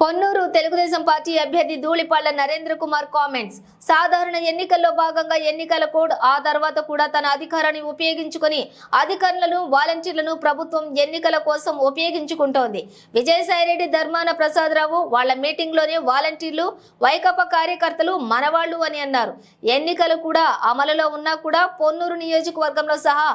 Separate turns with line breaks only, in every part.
Ponnuru Telugu Desam party అభ్యర్థి Dhulipala Narendra Kumar comments సాధారణ ఎన్నికల్లో భాగంగా ఎన్నికల కోడ్ ఆ తర్వాత కూడా తన అధికారాన్ని ఉపయోగించుకుని అధికారులను వాలంటీర్లను ప్రభుత్వం ఎన్నికల కోసం ఉపయోగించుకుంటోంది. విజయసాయిరెడ్డి ధర్మాన ప్రసాదరావు వాళ్ళ మీటింగ్లోనే వాలంటీర్లు వైకాపా కార్యకర్తలు మనవాళ్ళు అని అన్నారు. ఎన్నికలు కూడా అమలులో ఉన్నా కూడా పొన్నూరు నియోజకవర్గంలో సహా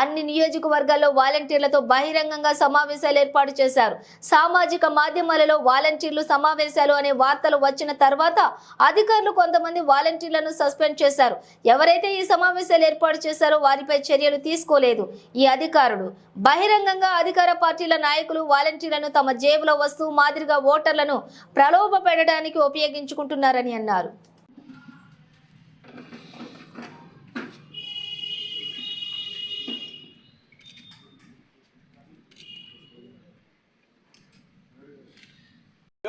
అన్ని నియోజకవర్గాల్లో వాలంటీర్లతో బహిరంగంగా సమావేశాలు ఏర్పాటు చేశారు. సామాజిక మాధ్యమాలలో వాలంటీర్లు సమావేశాలు అనే వార్తలు వచ్చిన తర్వాత అధికారులు కొంతమంది వాలంటీర్లను సస్పెండ్ చేశారు. ఎవరైతే ఈ సమావేశాలు ఏర్పాటు చేశారో వారిపై చర్యలు తీసుకోలేదు ఈ అధికారులు. బహిరంగంగా అధికార పార్టీల నాయకులు వాలంటీర్లను తమ జేబులో వస్తువు మాదిరిగా ఓటర్లను ప్రలోభ పెట్టడానికి ఉపయోగించుకుంటున్నారని అన్నారు.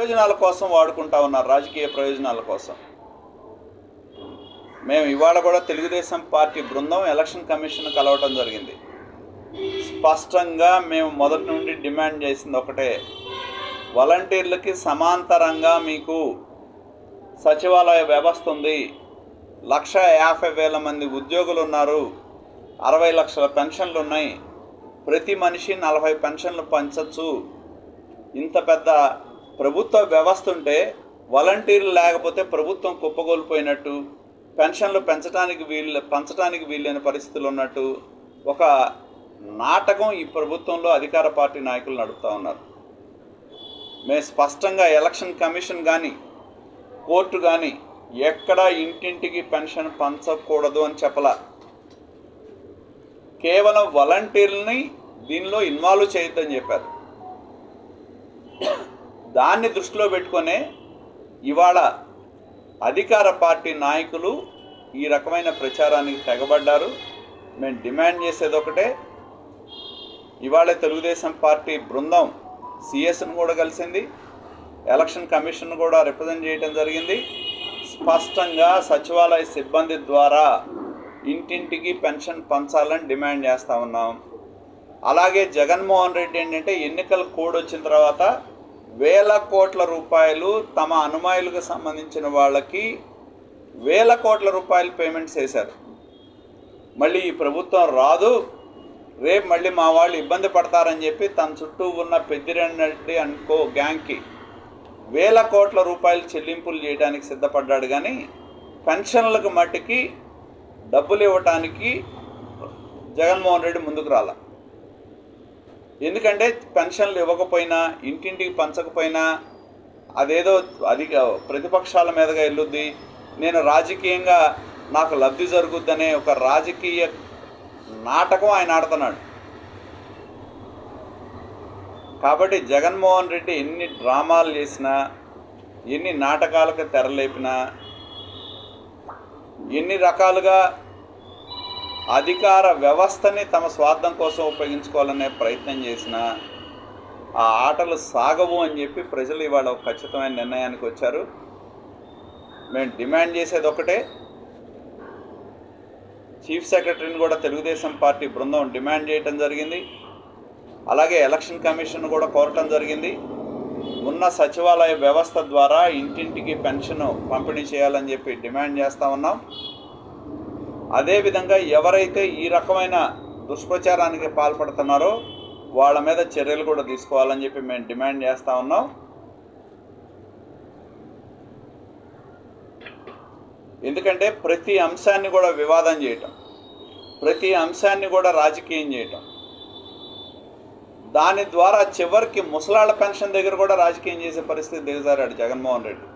ప్రయోజనాల కోసం వాడుకుంటా ఉన్నారు రాజకీయ ప్రయోజనాల కోసం. మేము ఇవాళ కూడా తెలుగుదేశం పార్టీ బృందం ఎలక్షన్ కమిషన్ కలవటం జరిగింది. స్పష్టంగా మేము మొదటి నుండి డిమాండ్ చేసింది ఒకటే. వాలంటీర్లకి సమాంతరంగా మీకు సచివాలయ వ్యవస్థ ఉంది. లక్ష యాభై వేల మంది ఉద్యోగులు ఉన్నారు. అరవై లక్షల పెన్షన్లు ఉన్నాయి. ప్రతి మనిషి నలభై పెన్షన్లు పంచచ్చు. ఇంత పెద్ద ప్రభుత్వ వ్యవస్థ ఉంటే వాలంటీర్లు లేకపోతే ప్రభుత్వం కుప్పగోలిపోయినట్టు పెన్షన్లు పెంచడానికి వీలు పంచడానికి వీలైన పరిస్థితులు ఉన్నట్టు ఒక నాటకం ఈ ప్రభుత్వంలో అధికార పార్టీ నాయకులు నడుపుతూ ఉన్నారు. మేము స్పష్టంగా ఎలక్షన్ కమిషన్ కానీ కోర్టు కానీ ఎక్కడా ఇంటింటికి పెన్షన్ పంచకూడదు అని చెప్పలా. కేవలం వాలంటీర్లని దీనిలో ఇన్వాల్వ్ చేయొద్దని చెప్పారు. దాన్ని దృష్టిలో పెట్టుకొనే ఇవాళ అధికార పార్టీ నాయకులు ఈ రకమైన ప్రచారానికి తెగబడ్డారు. మేము డిమాండ్ చేసేది ఒకటే. ఇవాళ తెలుగుదేశం పార్టీ బృందం సిఎస్ను కూడా కలిసింది. ఎలక్షన్ కమిషన్ కూడా రిప్రజెంట్ చేయడం జరిగింది. స్పష్టంగా సచివాలయ సిబ్బంది ద్వారా ఇంటింటికి పెన్షన్ పంచాలని డిమాండ్ చేస్తూ ఉన్నాం. అలాగే జగన్మోహన్ రెడ్డి ఏంటంటే ఎన్నికల కోడ్ వచ్చిన తర్వాత వేల కోట్ల రూపాయలు తమ అనుమాయులకు సంబంధించిన వాళ్ళకి వేల కోట్ల రూపాయలు పేమెంట్స్ చేశారు. మళ్ళీ ఈ ప్రభుత్వం రాదు. రేపు మళ్ళీ మా వాళ్ళు ఇబ్బంది పడతారని చెప్పి తన చుట్టూ ఉన్న పెద్దిరెడ్డి అనుకో గ్యాంగ్కి వేల కోట్ల రూపాయలు చెల్లింపులు చేయడానికి సిద్ధపడ్డాడు కానీ పెన్షన్లకు మట్టికి డబ్బులు ఇవ్వటానికి జగన్మోహన్ రెడ్డి ముందుకు రాలా. ఎందుకంటే పెన్షన్లు ఇవ్వకపోయినా ఇంటింటికి పంచకపోయినా అదేదో అధిక ప్రతిపక్షాల మీదుగా వెళ్ళుద్ది నేను రాజకీయంగా నాకు లబ్ధి జరుగుద్దనే ఒక రాజకీయ నాటకం ఆయన ఆడుతున్నాడు. కాబట్టి జగన్మోహన్ రెడ్డి ఎన్ని డ్రామాలు చేసినా ఎన్ని నాటకాలకు తెరలేపినా ఎన్ని రకాలుగా అధికార వ్యవస్థని తమ స్వార్థం కోసం ఉపయోగించుకోవాలనే ప్రయత్నం చేసిన ఆ ఆటలు సాగవు అని చెప్పి ప్రజలు ఇవాళ ఒక ఖచ్చితమైన నిర్ణయానికి వచ్చారు. మేము డిమాండ్ చేసేది ఒకటే. చీఫ్ సెక్రటరీని కూడా తెలుగుదేశం పార్టీ బృందం డిమాండ్ చేయటం జరిగింది. అలాగే ఎలక్షన్ కమిషన్ కూడా కోరటం జరిగింది. ఉన్న సచివాలయ వ్యవస్థ ద్వారా ఇంటింటికి పెన్షన్ పంపిణీ చేయాలని చెప్పి డిమాండ్ చేస్తూ ఉన్నాం. అదేవిధంగా ఎవరైతే ఈ రకమైన దుష్ప్రచారానికి పాల్పడుతున్నారో వాళ్ళ మీద చర్యలు కూడా తీసుకోవాలని చెప్పి మేము డిమాండ్ చేస్తూ ఉన్నాం. ఎందుకంటే ప్రతి అంశాన్ని కూడా వివాదం చేయటం ప్రతి అంశాన్ని కూడా రాజకీయం చేయటం దాని ద్వారా చివరికి ముసలాళ్ళ పెన్షన్ దగ్గర కూడా రాజకీయం చేసే పరిస్థితి దిగజారాడు జగన్మోహన్ రెడ్డి.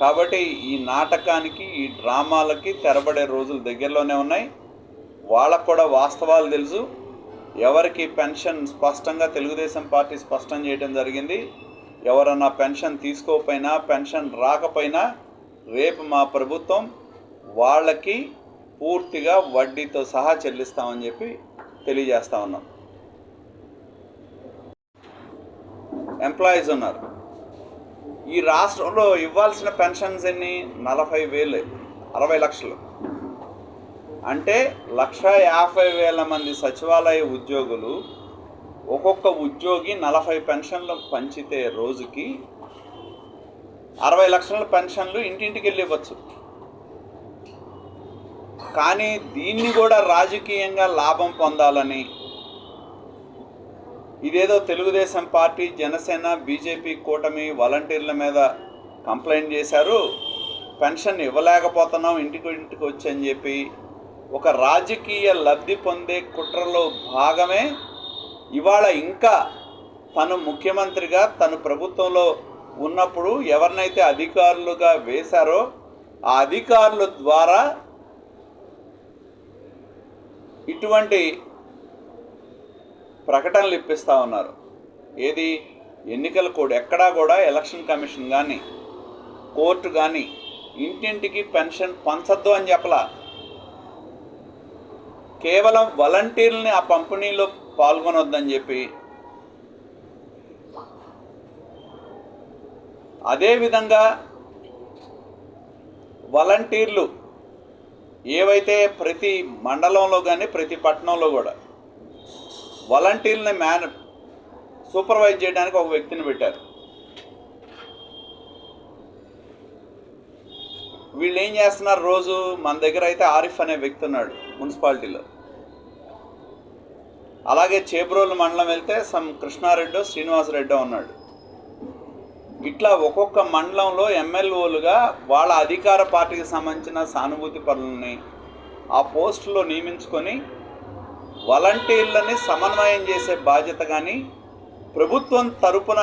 కాబట్టి ఈ నాటకానికి ఈ డ్రామాలకి తెరబడే రోజులు దగ్గరలోనే ఉన్నాయి. వాళ్ళకు కూడా వాస్తవాలు తెలుసు. ఎవరికి పెన్షన్ స్పష్టంగా తెలుగుదేశం పార్టీ స్పష్టం చేయడం జరిగింది. ఎవరన్నా పెన్షన్ తీసుకోకపోయినా పెన్షన్ రాకపోయినా రేపు మా ప్రభుత్వం వాళ్ళకి పూర్తిగా వడ్డీతో సహా చెల్లిస్తామని చెప్పి తెలియజేస్తా ఉన్నాం. ఎంప్లాయీస్ ఉన్నారు. ఈ రాష్ట్రంలో ఇవ్వాల్సిన పెన్షన్స్ ఎన్ని? నలభై వేలు అరవై లక్షలు. అంటే లక్ష యాభై వేల మంది సచివాలయ ఉద్యోగులు ఒక్కొక్క ఉద్యోగి నలభై పెన్షన్లు పంచితే రోజుకి అరవై లక్షల పెన్షన్లు ఇంటింటికి వెళ్ళి ఇవ్వచ్చు కానీ దీన్ని కూడా రాజకీయంగా లాభం పొందాలని ఇదేదో తెలుగుదేశం పార్టీ జనసేన బీజేపీ కూటమి వాలంటీర్ల మీద కంప్లైంట్ చేశారు. పెన్షన్ ఇవ్వలేకపోతున్నాం ఇంటికి ఇంటికి వచ్చని చెప్పి ఒక రాజకీయ లబ్ధి పొందే కుట్రలో భాగమే. ఇవాళ ఇంకా తను ముఖ్యమంత్రిగా తను ప్రభుత్వంలో ఉన్నప్పుడు ఎవరినైతే అధికారులుగా వేశారో ఆ అధికారుల ద్వారా ఇటువంటి ప్రకటనలు ఇప్పిస్తూ ఉన్నారు. ఏది? ఎన్నికల కోడ్. ఎక్కడా కూడా ఎలక్షన్ కమిషన్ కానీ కోర్టు కానీ ఇంటింటికి పెన్షన్ పంచద్దు అని చెప్పలా. కేవలం వాలంటీర్ని ఆ పంపిణీలో పాల్గొనొద్దని చెప్పి. అదేవిధంగా వాలంటీర్లు ఏవైతే ప్రతి మండలంలో కానీ ప్రతి పట్టణంలో కూడా వాలంటీర్ని మ్యాన్ సూపర్వైజ్ చేయడానికి ఒక వ్యక్తిని పెట్టారు. వీళ్ళు ఏం చేస్తున్నారు రోజు? మన దగ్గర అయితే ఆరిఫ్ అనే వ్యక్తి ఉన్నాడు మున్సిపాలిటీలో. అలాగే చేబ్రోలు మండలం వెళ్తే సమ్ కృష్ణారెడ్డో శ్రీనివాసరెడ్డో ఉన్నాడు. ఇట్లా ఒక్కొక్క మండలంలో ఎమ్మెల్యేలుగా వాళ్ళ అధికార పార్టీకి సంబంధించిన సానుభూతి పనులని ఆ పోస్టులో నియమించుకొని వాలంటీర్లని సమన్వయం చేసే బాధ్యత కానీ ప్రభుత్వం తరపున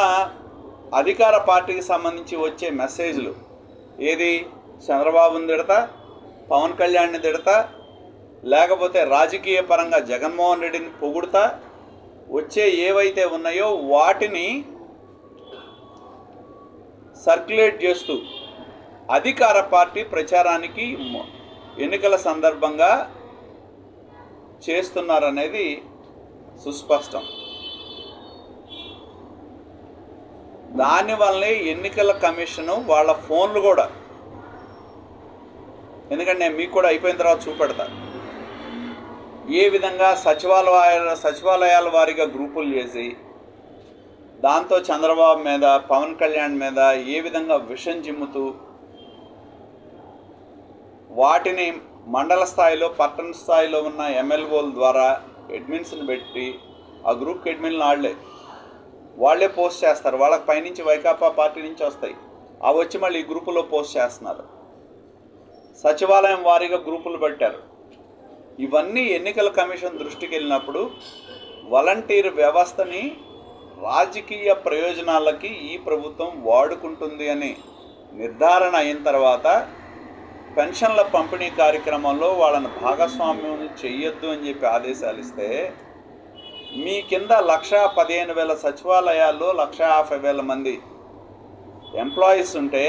అధికార పార్టీకి సంబంధించి వచ్చే మెసేజ్లు. ఏది? చంద్రబాబుని తిడతా? పవన్ కళ్యాణ్ని తిడతా? లేకపోతే రాజకీయ పరంగా జగన్మోహన్ రెడ్డిని పొగుడుతా? వచ్చే ఏవైతే ఉన్నాయో వాటిని సర్క్యులేట్ చేస్తూ అధికార పార్టీ ప్రచారానికి ఎన్నికల సందర్భంగా చేస్తున్నారనేది సుస్పష్టం. దానివల్లే ఎన్నికల కమిషను వాళ్ళ ఫోన్లు కూడా ఎందుకంటే నేను మీకు కూడా అయిపోయిన తర్వాత చూపెడతా. ఏ విధంగా సచివాలయ సచివాలయాల వారిగా గ్రూపులు చేసి దాంతో చంద్రబాబు మీద పవన్ కళ్యాణ్ మీద ఏ విధంగా విషం చిమ్ముతూ వాటిని మండల స్థాయిలో పట్టణ స్థాయిలో ఉన్న ఎమ్మెల్వోల ద్వారా అడ్మిన్స్ని పెట్టి ఆ గ్రూప్కి అడ్మిన్లు వాళ్ళే వాళ్ళే పోస్ట్ చేస్తారు. వాళ్ళకి పైనుంచి వైకాపా పార్టీ నుంచి వస్తాయి. అవి వచ్చి మళ్ళీ ఈ గ్రూపులో పోస్ట్ చేస్తున్నారు. సచివాలయం వారీగా గ్రూపులు పెట్టారు. ఇవన్నీ ఎన్నికల కమిషన్ దృష్టికి వెళ్ళినప్పుడు వాలంటీర్ వ్యవస్థని రాజకీయ ప్రయోజనాలకి ఈ ప్రభుత్వం వాడుకుంటుంది అని నిర్ధారణ అయిన తర్వాత పెన్షన్ల పంపిణీ కార్యక్రమంలో వాళ్ళని భాగస్వామ్యం చెయ్యొద్దు అని చెప్పి ఆదేశాలు ఇస్తే మీ కింద లక్ష పదిహేను వేల సచివాలయాల్లో లక్ష యాభై వేల మంది ఎంప్లాయీస్ ఉంటే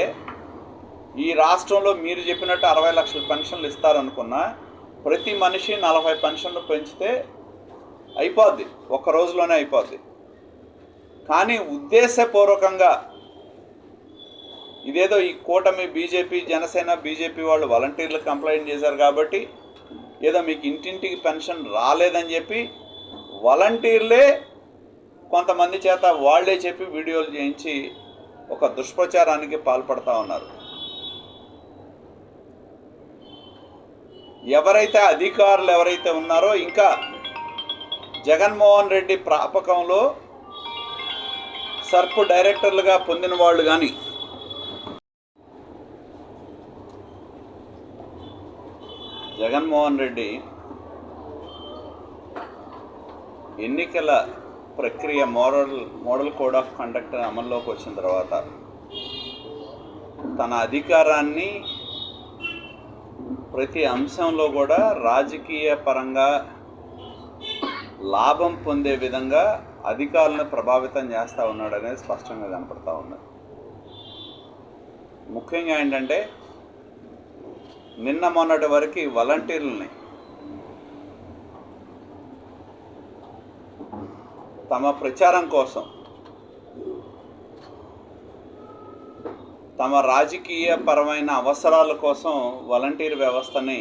ఈ రాష్ట్రంలో మీరు చెప్పినట్టు అరవై లక్షల పెన్షన్లు ఇస్తారనుకున్నా ప్రతి మనిషి నలభై పెన్షన్లు పెంచితే అయిపోద్ది. ఒక్క రోజులోనే అయిపోద్ది. కానీ ఉద్దేశపూర్వకంగా ఇదేదో ఈ కూటమి బీజేపీ జనసేన బీజేపీ వాళ్ళు వాలంటీర్లు కంప్లైంట్ చేశారు కాబట్టి ఏదో మీకు ఇంటింటికి పెన్షన్ రాలేదని చెప్పి వాలంటీర్లే కొంతమంది చేత వాళ్ళే చెప్పి వీడియోలు చేయించి ఒక దుష్ప్రచారానికి పాల్పడతా ఉన్నారు. ఎవరైతే అధికారులు ఎవరైతే ఉన్నారో ఇంకా జగన్మోహన్ రెడ్డి ప్రాపకంలో సర్పు డైరెక్టర్లుగా పొందిన వాళ్ళు కానీ జగన్మోహన్ రెడ్డి ఎన్నికల ప్రక్రియ model model code of conduct అమల్లోకి వచ్చిన తర్వాత తన అధికారాన్ని ప్రతి అంశంలో కూడా రాజకీయ పరంగా లాభం పొందే విధంగా అధికారులను ప్రభావితం చేస్తూ ఉన్నాడు అనేది స్పష్టంగా కనపడతా ఉన్నది. ముఖ్యంగా ఏంటంటే నిన్న మొన్నటి వరకు వాలంటీర్లని తమ ప్రచారం కోసం తమ రాజకీయ పరమైన అవసరాల కోసం వాలంటీర్ వ్యవస్థని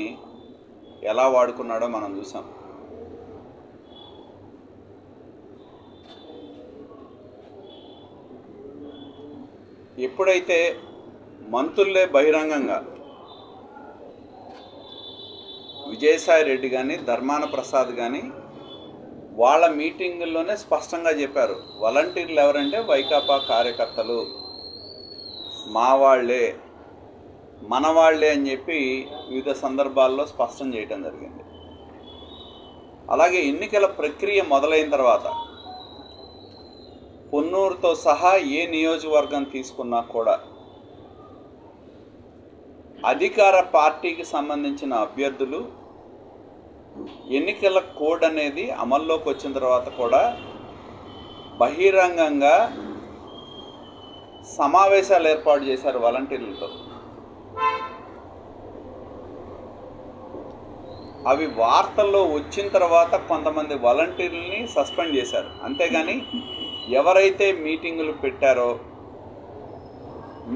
ఎలా వాడుకున్నాడో మనం చూసాం. ఎప్పుడైతే మంత్రులే బహిరంగంగా విజయసాయి రెడ్డి కానీ ధర్మాన ప్రసాద్ కానీ వాళ్ళ మీటింగుల్లోనే స్పష్టంగా చెప్పారు. వాలంటీర్లు ఎవరంటే వైకాపా కార్యకర్తలు. మా వాళ్ళే మన వాళ్ళే అని చెప్పి వివిధ సందర్భాల్లో స్పష్టం చేయడం జరిగింది. అలాగే ఎన్నికల ప్రక్రియ మొదలైన తర్వాత పొన్నూరుతో సహా ఏ నియోజకవర్గం తీసుకున్నా కూడా అధికార పార్టీకి సంబంధించిన అభ్యర్థులు ఎన్నికల కోడ్ అనేది అమల్లోకి వచ్చిన తర్వాత కూడా బహిరంగంగా సమావేశాలు ఏర్పాటు చేశారు వాలంటీర్లతో. అవి వార్తల్లో వచ్చిన తర్వాత కొంతమంది వాలంటీర్లని సస్పెండ్ చేశారు. అంతేగాని ఎవరైతే మీటింగులు పెట్టారో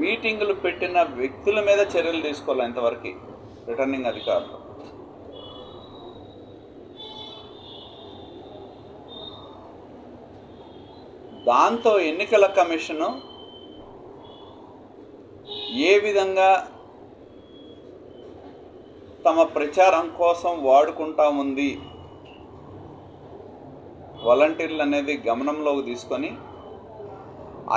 మీటింగులు పెట్టిన వ్యక్తుల మీద చర్యలు తీసుకోవాలి ఇంతవరకు రిటర్నింగ్ అధికారులు. దాంతో ఎన్నికల కమిషను ఏ విధంగా తమ ప్రచారం కోసం వాడుకుంటా ఉంది? వాలంటీర్లు అనేది గమనంలోకి తీసుకొని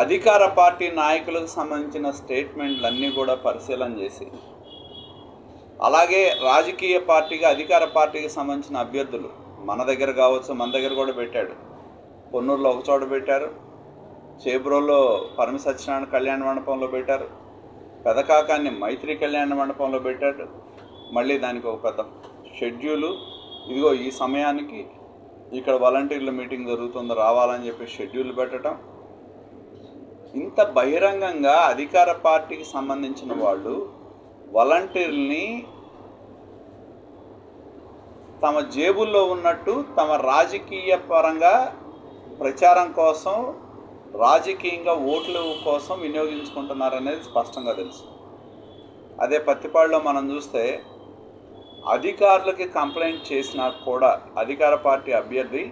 అధికార పార్టీ నాయకులకు సంబంధించిన స్టేట్మెంట్లన్నీ కూడా పరిశీలన చేసి అలాగే రాజకీయ పార్టీగా అధికార పార్టీకి సంబంధించిన అభ్యర్థులు మన దగ్గర కావచ్చు మన దగ్గర కూడా పెట్టాడు. పొన్నూరులో ఒక చోట పెట్టారు. చేబ్రోలో పరమ సత్యనారాయణ కళ్యాణ మండపంలో పెట్టారు. పెదకాకాన్ని మైత్రి కళ్యాణ మండపంలో పెట్టాడు మళ్ళీ దానికి ఒక పెద్ద షెడ్యూలు. ఇదిగో ఈ సమయానికి ఇక్కడ వాలంటీర్ల మీటింగ్ జరుగుతుంది. రావాలని చెప్పి షెడ్యూల్ పెట్టడం ఇంత బహిరంగంగా అధికార పార్టీకి సంబంధించిన వాళ్ళు వాలంటీర్ని తమ జేబుల్లో ఉన్నట్టు తమ రాజకీయ పరంగా ప్రచారం కోసం రాజకీయంగా ఓట్ల కోసం వినియోగించుకుంటున్నారనేది స్పష్టంగా తెలుసు. అదే పత్తిపాడులో మనం చూస్తే అధికారులకి కంప్లైంట్ చేసినా కూడా అధికార పార్టీ అభ్యర్థి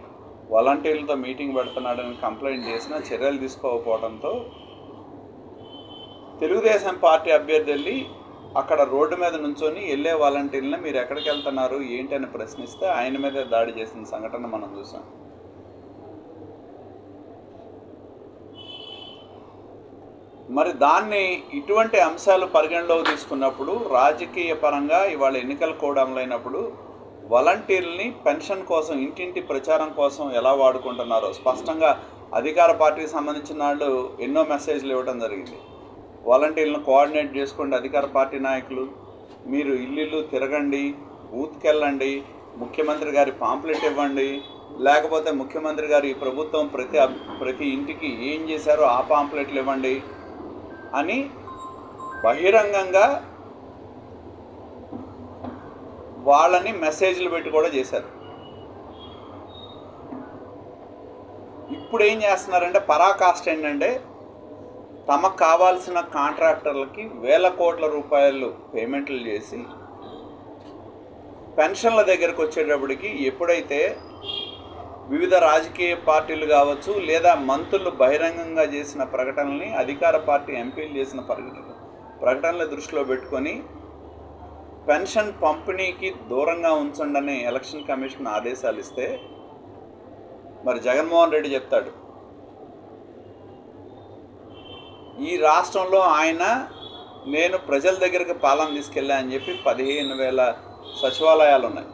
వాలంటీర్లతో మీటింగ్ పెడుతున్నాడని కంప్లైంట్ చేసినా చర్యలు తీసుకోకపోవడంతో తెలుగుదేశం పార్టీ అభ్యర్థి వెళ్ళి అక్కడ రోడ్డు మీద నుంచొని వెళ్ళే వాలంటీర్లని మీరు ఎక్కడికి వెళ్తున్నారు ఏంటి అని ప్రశ్నిస్తే ఆయన మీదే దాడి చేసిన సంఘటన మనం చూసాం. మరి దాన్ని ఇటువంటి అంశాలు పరిగణలోకి తీసుకున్నప్పుడు రాజకీయ పరంగా ఇవాళ ఎన్నికలు కోడ్ వాలంటీర్ని పెన్షన్ కోసం ఇంటింటి ప్రచారం కోసం ఎలా వాడుకుంటున్నారో స్పష్టంగా అధికార పార్టీకి సంబంధించిన వాళ్ళు ఎన్నో మెసేజ్లు ఇవ్వడం జరిగింది. వాలంటీర్లను కోఆర్డినేట్ చేసుకోండి అధికార పార్టీ నాయకులు. మీరు ఇల్లు తిరగండి బూత్కి వెళ్ళండి ముఖ్యమంత్రి గారి పాంప్లెట్ ఇవ్వండి. లేకపోతే ముఖ్యమంత్రి గారు ఈ ప్రభుత్వం ప్రతి ప్రతి ఇంటికి ఏం చేశారో ఆ పాంప్లెట్లు ఇవ్వండి. అని బహిరంగంగా వాళ్ళని మెసేజ్లు పెట్టి కూడా చేశారు. ఇప్పుడు ఏం చేస్తున్నారంటే పరాకాష్ట ఏంటంటే తమకు కావాల్సిన కాంట్రాక్టర్లకి వేల కోట్ల రూపాయలు పేమెంట్లు చేసి పెన్షన్ల దగ్గరకు వచ్చేటప్పటికి ఎప్పుడైతే వివిధ రాజకీయ పార్టీలు కావచ్చు లేదా మంత్రులు బహిరంగంగా చేసిన ప్రకటనల్ని అధికార పార్టీ ఎంపీలు చేసిన ప్రకటనలు. ప్రకటనల దృష్టిలో పెట్టుకొని పెన్షన్ పంపిణీకి దూరంగా ఉంచండి ఎలక్షన్ కమిషన్ ఆదేశాలు ఇస్తే మరి జగన్మోహన్ రెడ్డి చెప్తాడు. ఈ రాష్ట్రంలో ఆయన నేను ప్రజల దగ్గరికి పాలన తీసుకెళ్ళా అని చెప్పి పదిహేను వేల సచివాలయాలు ఉన్నాయి